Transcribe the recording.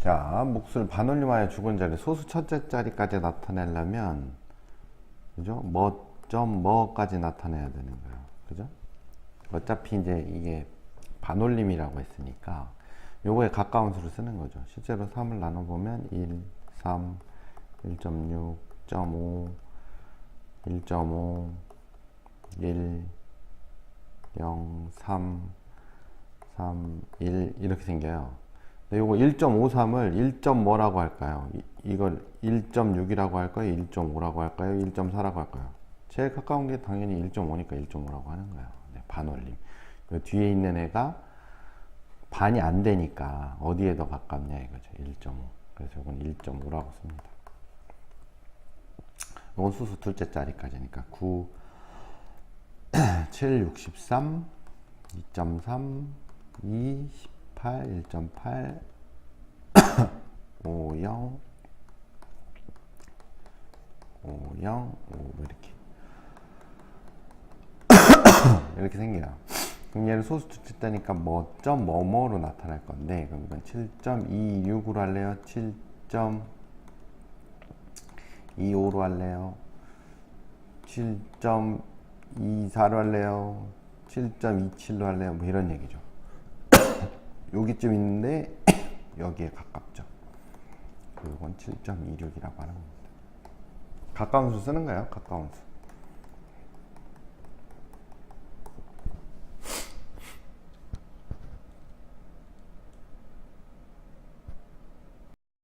자, 몫을 반올림하여 죽은 자리 소수 첫째 자리까지 나타내려면 그죠? 뭐 점 뭐까지 나타내야 되는 거예요. 그죠? 어차피 이제 이게 반올림이라고 했으니까 요거에 가까운 수를 쓰는 거죠. 실제로 3을 나눠 보면 1, 3, 1.6, 1.5, 1.5, 1, 0, 3, 3, 1 이렇게 생겨요. 근데 요거 1.53을 1. 뭐라고 할까요? 이, 이걸 1.6이라고 할까요? 1.5라고 할까요? 1.4라고 할까요? 제일 가까운 게 당연히 1.5니까 1.5라고 하는 거예요. 네, 반올림. 요 뒤에 있는 애가 반이 안 되니까 어디에 더 가깝냐 이거죠. 1.5. 그래서 이건 1.5라고 씁니다. 이건 수수 둘째 자리까지니까 9, 7, 63, 2.3, 2, 18, 1.8, 5, 0, 5, 0, 5 이렇게 이렇게 생겨요. 그럼 얘를 소수 둘째 자니까 뭐, 점 뭐 뭐로 나타날 건데 그럼 이건 7.26으로 할래요? 7.25로 할래요? 7.24로 할래요? 7.27로 할래요? 뭐 이런 얘기죠. 여기쯤 있는데 여기에 가깝죠. 그건 7.26이라고 하는 겁니다. 가까운 수 쓰는 거예요. 가까운 수.